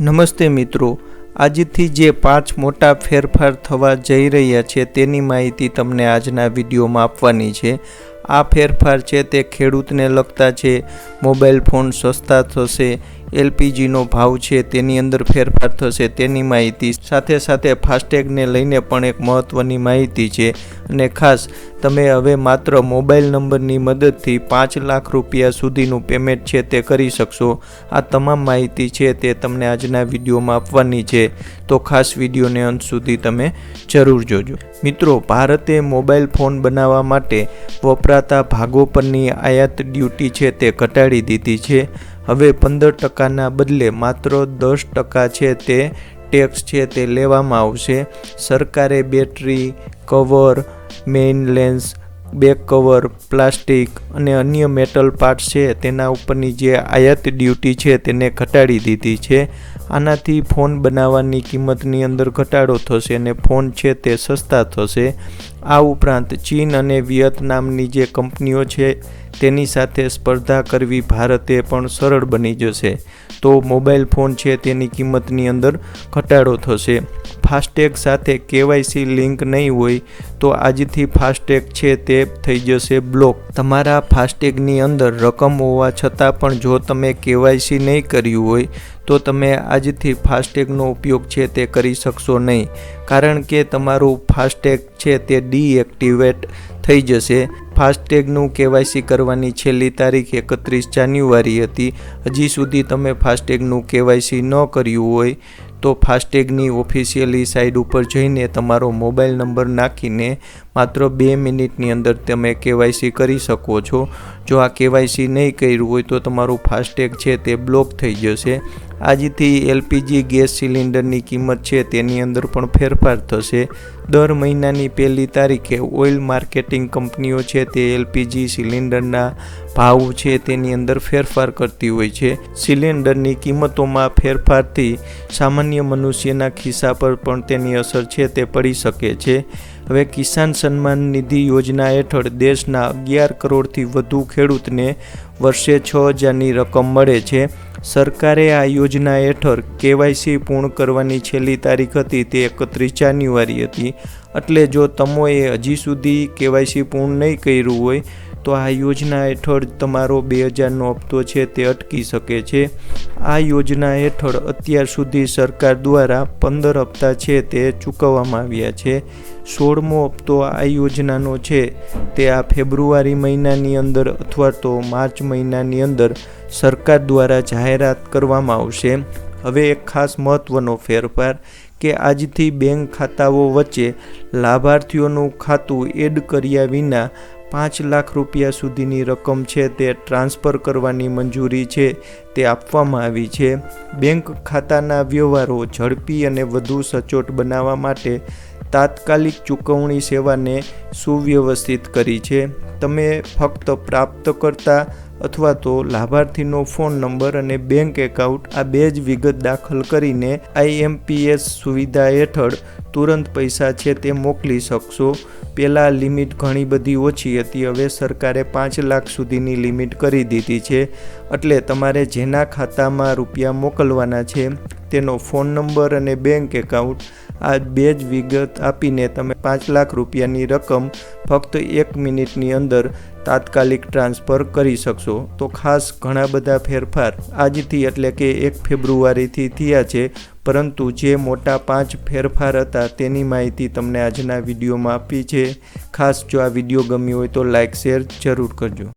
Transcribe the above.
નમસ્તે મિત્રો. આજથી જે પાંચ મોટા ફેરફાર થવા જઈ રહ્યા છે તેની માહિતી તમને આજના વિડીયોમાં આપવાની છે. આ ફેરફાર છે તે ખેડૂતને લગતા છે. મોબાઈલ ફોન સસ્તા થશે. એલપીજીનો ભાવ છે, તેની અંદર ફેરફાર થશે તેની માહિતી. સાથે સાથે ફાસ્ટેગને લઈને પણ એક મહત્ત્વની માહિતી છે. અને ખાસ, તમે હવે માત્ર મોબાઈલ નંબરની મદદથી પાંચ લાખ રૂપિયા સુધીનું પેમેન્ટ છે તે કરી શકશો. આ તમામ માહિતી છે તે તમને આજના વિડીયોમાં આપવાની છે. તો ખાસ વિડીયોને અંત સુધી તમે જરૂર જોજો. મિત્રો, ભારતે મોબાઈલ ફોન બનાવવા માટે વપરાતા ભાગો પરની આયાત ડ્યુટી છે તે ઘટાડી દીધી છે. હવે પંદર ટકાના બદલે માત્ર દસ ટકા છે તે ટેક્સ છે તે લેવામાં આવશે. સરકારે battery, cover, main lens back cover, plastic અને અન્ય મેટલ પાર્ટ્સ છે, તેના ઉપરની જે આયાત ડ્યુટી છે તેને ઘટાડી દીધી છે. આનાથી ફોન બનાવવાની કિંમતની અંદર ઘટાડો થશે અને ફોન છે તે સસ્તા થશે. આ ઉપરાંત ચીન અને વિયેતનામની જે કંપનીઓ છે તેની સાથે સ્પર્ધા કરવી ભારતે પણ સરળ બની જશે. તો મોબાઈલ ફોન છે તેની કિંમતની અંદર ઘટાડો થશે. ફાસ્ટેગ સાથે કેવાયસી લિંક નહીં હોય તો આજથી ફાસ્ટેગ છે તે થઈ જશે બ્લોક. તમારા ફાસ્ટેગની અંદર રકમ હોવા છતાં પણ જો તમે કેવાયસી નહીં કર્યું હોય તો તમે આજથી ફાસ્ટેગનો ઉપયોગ છે તે કરી શકશો નહીં. કારણ કે તમારું ફાસ્ટેગ છે તે ડીએક્ટિવેટ થઈ જશે. ફાસ્ટેગનું કેવાયસી કરવાની છેલ્લી તારીખ એકત્રીસ જાન્યુઆરી હતી. હજી સુધી તમે ફાસ્ટેગનું કેવાયસી ન કર્યું હોય તો ફાસ્ટેગની ઓફિશિયલી સાઇટ ઉપર જઈને તમારો મોબાઈલ નંબર નાખીને માત્ર બે મિનિટની અંદર તમે કેવાયસી કરી શકો છો. જો આ કેવાયસી નહીં કર્યું હોય તો તમારું ફાસ્ટેગ છે તે બ્લોક થઈ જશે. આજથી એલપીજી ગેસ સિલિન્ડરની કિંમત છે તેની અંદર પણ ફેરફાર થશે. દર મહિનાની પહેલી તારીખે ઓઇલ માર્કેટિંગ કંપનીઓ છે તે એલપીજી સિલિન્ડરના ભાવ છે તેની અંદર ફેરફાર કરતી હોય છે. સિલિન્ડરની કિંમતોમાં ફેરફારથી સામાન્ય મનુષ્યના ખિસ્સા પર પણ તેની અસર છે તે પડી શકે છે. હવે કિસાન સન્માન નિધિ યોજના હેઠળ દેશના અગિયાર કરોડથી વધુ ખેડૂતને વર્ષે છ હજારની રકમ મળે છે. સરકારે આ યોજના હેઠળ કેવાયસી પૂર્ણ કરવાની છેલ્લી તારીખ હતી તે એકત્રીસ જાન્યુઆરી હતી. એટલે જો તમોએ હજી સુધી કેવાયસી પૂર્ણ નહીં કર્યું હોય તો આ યોજના હેઠળ તમારો બે હજારનો હપ્તો છે તે અટકી શકે છે. આ યોજના હેઠળ અત્યાર સુધી સરકાર દ્વારા પંદર હપ્તા છે તે ચૂકવવામાં આવ્યા છે. સોળમો હપ્તો આ યોજનાનો છે. તે આ ફેબ્રુઆરી મહિનાની અંદર અથવા તો માર્ચ મહિનાની અંદર સરકાર દ્વારા જાહેરાત કરવામાં આવશે. હવે એક ખાસ મહત્ત્વનો ફેરફાર કે આજથી બેંક ખાતાઓ વચ્ચે લાભાર્થીઓનું ખાતું એડ કર્યા વિના પાંચ લાખ રૂપિયા સુધીની રકમ છે તે ટ્રાન્સફર કરવાની મંજૂરી છે તે આપવામાં આવી છે. બેંક ખાતાના વ્યવહારો ઝડપી અને વધુ સચોટ બનાવવા માટે તાત્કાલિક ચૂકવણી સેવાને સુવ્યવસ્થિત કરી છે. તમે ફક્ત પ્રાપ્ત કરતા અથવા તો લાભાર્થીનો ફોન નંબર અને બેંક એકાઉન્ટ આ બે જ વિગત દાખલ કરીને આઈએમપીએસ સુવિધા હેઠળ તુરંત પૈસા છે તે મોકલી શકશો. પહેલાં લિમિટ ઘણી બધી ઓછી હતી, હવે સરકારે પાંચ લાખ સુધીની લિમિટ કરી દીધી છે. એટલે તમારે જેના ખાતામાં રૂપિયા મોકલવાના છે તેનો ફોન નંબર અને બેંક એકાઉન્ટ આ બે જ વિગત આપીને તમે પાંચ લાખ રૂપિયાની રકમ ફક્ત એક મિનિટની અંદર તાત્કાલિક ટ્રાન્સફર કરી શકશો. તો ખાસ ઘણા બધા ફેરફાર આજથી એટલે કે એક ફેબ્રુઆરીથી થયા છે. પરંતુ જે મોટા પાંચ ફેરફાર હતા તેની માહિતી તમને આજના વિડીયોમાં આપી છે. ખાસ જો આ વીડિયો ગમ્યો હોય તો લાઇક શેર જરૂર કરજો.